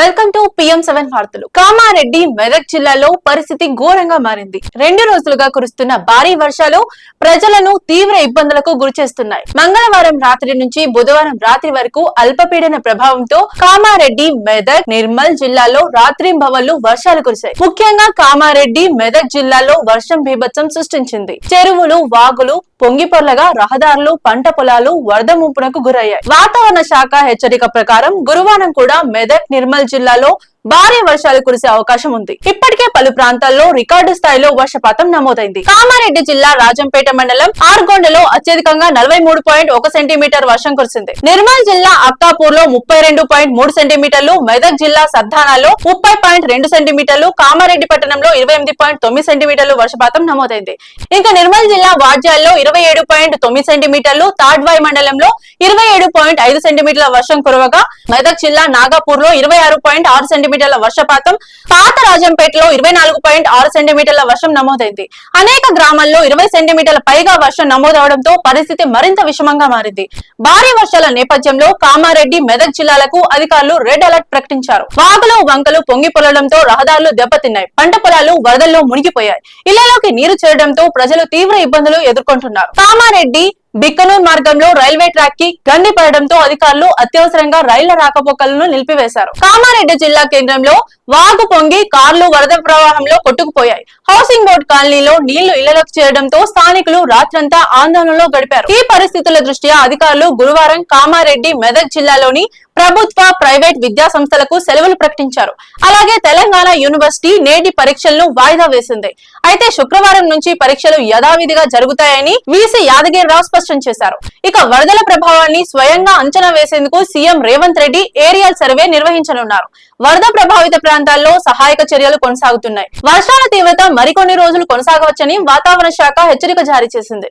Welcome to PM seven వార్తలు. కామారెడ్డి మెదక్ జిల్లాలో పరిస్థితి ఘోరంగా మారింది. రెండు రోజులుగా కురుస్తున్న భారీ వర్షాలు ప్రజలను తీవ్ర ఇబ్బందులకు గురిచేస్తున్నాయి మంగళవారం రాత్రి నుంచి బుధవారం రాత్రి వరకు అల్పపీడన ప్రభావంతో కామారెడ్డి మెదక్ నిర్మల్ జిల్లాలో రాత్రింబవళ్ళు వర్షాలు కురిశాయి. ముఖ్యంగా కామారెడ్డి మెదక్ జిల్లాలో వర్షం బీభత్సం సృష్టించింది. చెరువులు వాగులు పొంగిపొర్లగా రహదారులు పంట పొలాలు వరద ముంపునకు గురయ్యాయి. వాతావరణ శాఖ హెచ్చరిక ప్రకారం గురువారం కూడా మెదక్ నిర్మల్ జిల్లాలో భారీ వర్షాలు కురిసే అవకాశం ఉంది. ఇప్పటికే పలు ప్రాంతాల్లో రికార్డు స్థాయిలో వర్షపాతం నమోదైంది. కామారెడ్డి జిల్లా రాజంపేట మండలం ఆర్గొండలో అత్యధికంగా నలభై మూడు పాయింట్ ఒక సెంటీమీటర్ వర్షం కురిసింది. నిర్మల్ జిల్లా అక్కాపూర్లో ముప్పై రెండు పాయింట్ మూడు సెంటీమీటర్లు మెదక్ జిల్లా సద్ధానాలో ముప్పై పాయింట్ రెండు సెంటీమీటర్లు కామారెడ్డి పట్టణంలో ఇరవై ఎనిమిది పాయింట్ తొమ్మిది సెంటీమీటర్లు వర్షపాతం నమోదైంది. ఇంకా నిర్మల్ జిల్లా వాడ్యాల్లో ఇరవై ఏడు పాయింట్ తొమ్మిది సెంటీమీటర్లు తాడ్వాయి మండలంలో ఇరవై ఏడు పాయింట్ ఐదు సెంటీమీటర్ల వర్షం కురవగా మెదక్ జిల్లా నాగాపూర్లో ఇరవై ఆరు పాయింట్ ఆరు సెంటీమీటర్ల వర్షపాతం. పాత రాజంపేటలో ఇరవై నాలుగు పాయింట్ ఆరు సెంటీమీటర్ల వర్షం నమోదైంది. అనేక గ్రామాల్లో ఇరవై సెంటీమీటర్ల పైగా వర్షం నమోదవడంతో పరిస్థితి మరింత విషమంగా మారింది. భారీ వర్షాల నేపథ్యంలో కామారెడ్డి మెదక్ జిల్లాలకు అధికారులు రెడ్ అలర్ట్ ప్రకటించారు. వాగులు వంకలు పొంగి పొలడంతో రహదారులు దెబ్బతిన్నాయి. పంట పొలాలు వరదల్లో మునిగిపోయాయి. ఇళ్ళలోకి నీరు చేరడంతో ప్రజలు తీవ్ర ఇబ్బందులు ఎదుర్కొంటున్నారు. కామారెడ్డి బిక్కనూర్ మార్గంలో రైల్వే ట్రాక్కి గండి పడడంతో అధికారులు అత్యవసరంగా రైళ్ళ రాకపోకలను నిలిపివేశారు. కామారెడ్డి జిల్లా కేంద్రంలో వాగు పొంగి కార్లు వరద ప్రవాహంలో కొట్టుకుపోయాయి. హౌసింగ్ బోర్డు కాలనీలో నీళ్ళు ఇళ్ళలోకి చేరడంతో స్థానికులు రాత్రంతా ఆందోళనలో గడిపారు. ఈ పరిస్థితుల దృష్ట్యా అధికారులు గురువారం కామారెడ్డి మెదక్ జిల్లాలోని ప్రభుత్వ ప్రైవేట్ విద్యా సంస్థలకు సెలవులు ప్రకటించారు. అలాగే తెలంగాణ యూనివర్సిటీ నేటి పరీక్షలను వాయిదా వేసింది. అయితే శుక్రవారం నుంచి పరీక్షలు యథావిధిగా జరుగుతాయని వీసీ యాదగిరిరావు స్పష్టం చేశారు. ఇక వరదల ప్రభావాన్ని స్వయంగా అంచనా వేసేందుకు CM Revanth Reddy aerial survey నిర్వహించనున్నారు. వరద ప్రభావిత ప్రాంతాల్లో సహాయక చర్యలు కొనసాగుతున్నాయి. వర్షాల తీవ్రత మరికొన్ని రోజులు కొనసాగవచ్చని వాతావరణ శాఖ హెచ్చరిక జారీ చేసింది.